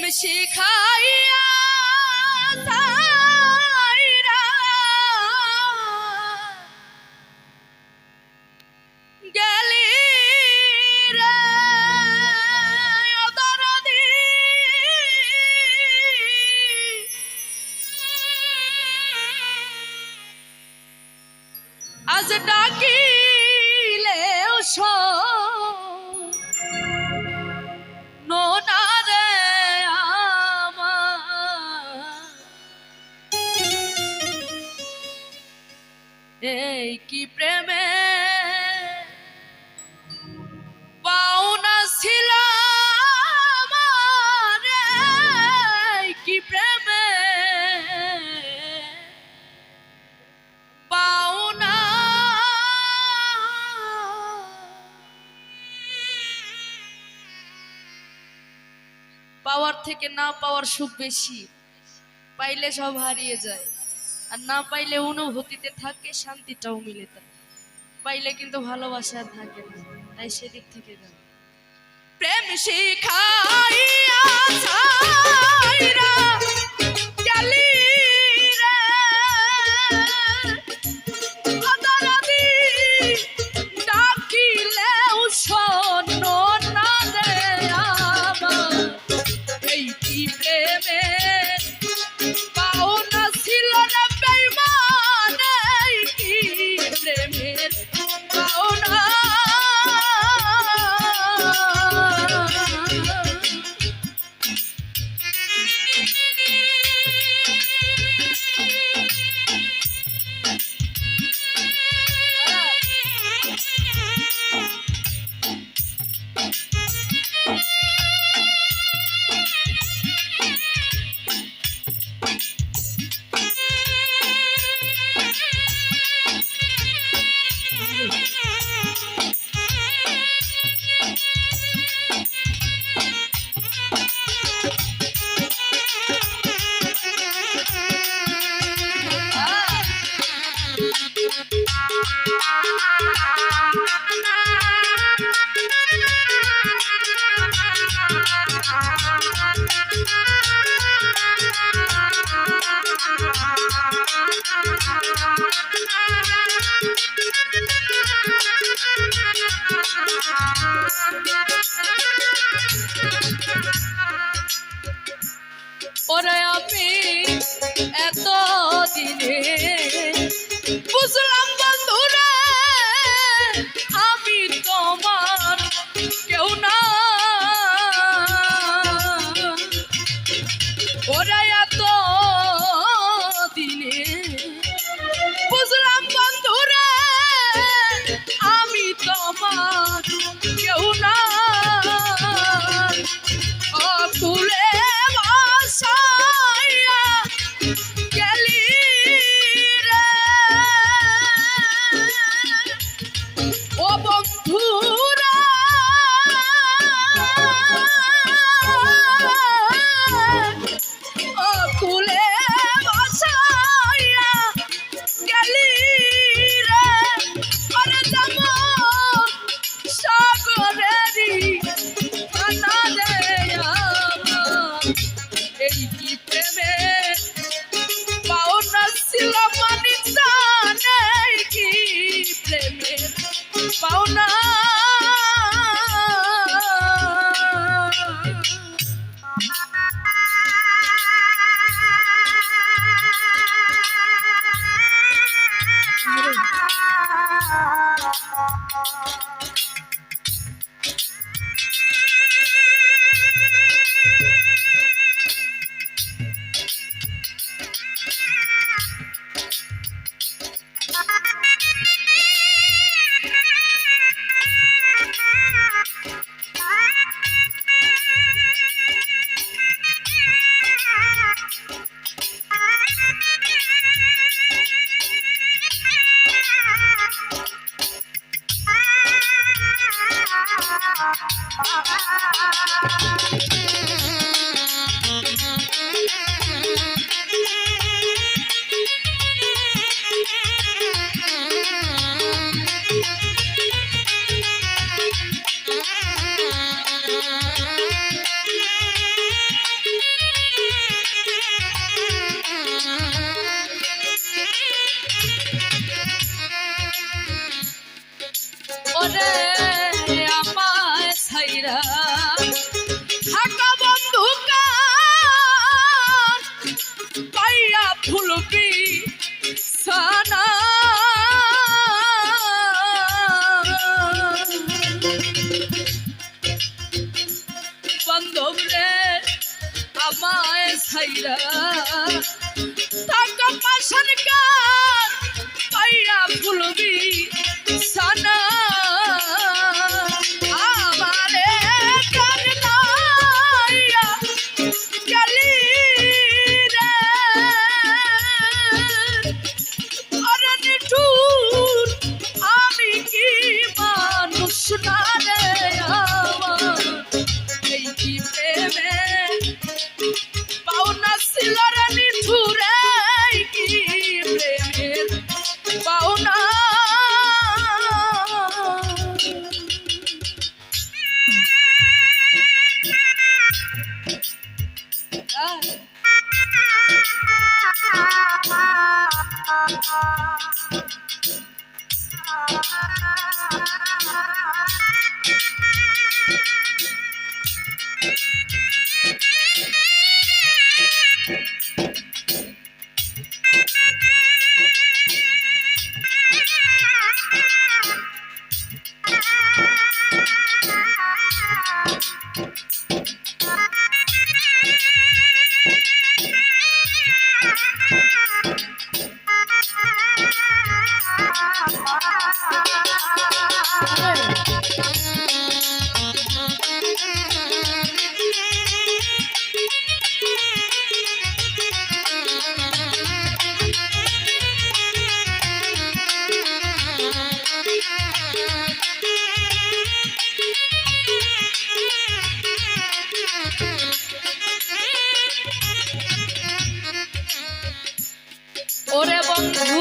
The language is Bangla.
প্রেম শিখাইয়া আজ ডাকিলেও এই কি প্রেমে? পাওনা ছিল প্রেমে? পাওনা পাওয়ার থেকে না পাওয়ার সুখ বেশি, পাইলে সব হারিয়ে যায়। আর না পাইলে অনুভূতিতে থাকে, শান্তিটাও মিলে থাকে। পাইলে কিন্তু ভালোবাসা থাকে না, তাই সেদিক থেকে গেল প্রেম শিখাইয়া 어디니 무술 한번 노래 me. আহ ওরে বন্ধু।